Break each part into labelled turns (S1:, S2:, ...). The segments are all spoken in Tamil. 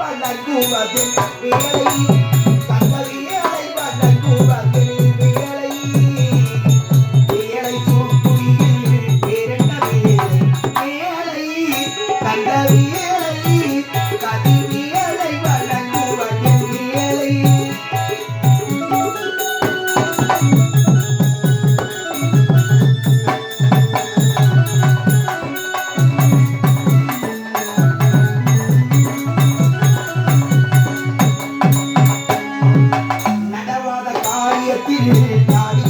S1: பழகுவதில் जारी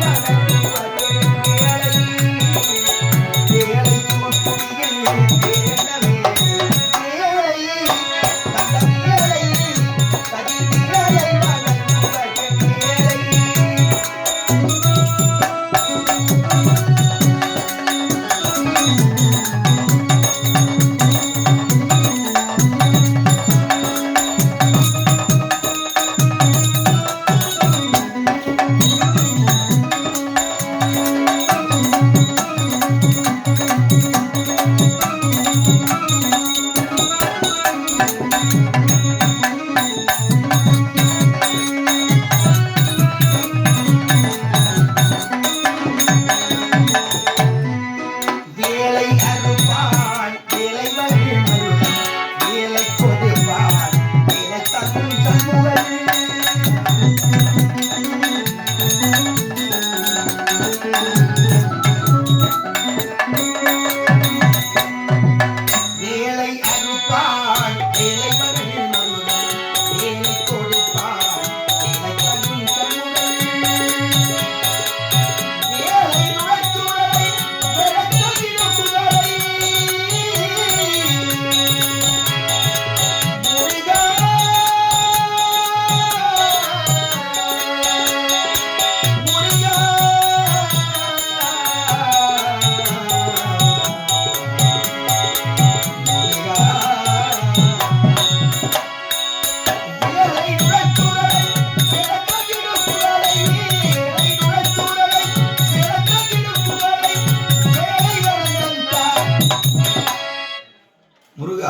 S1: Bye. thank you.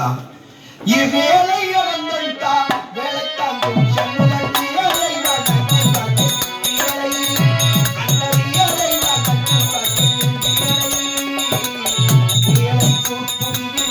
S1: தந்தா இவ்வேளை இழந்தா வேலைத்தான் புருஷன் Thank you.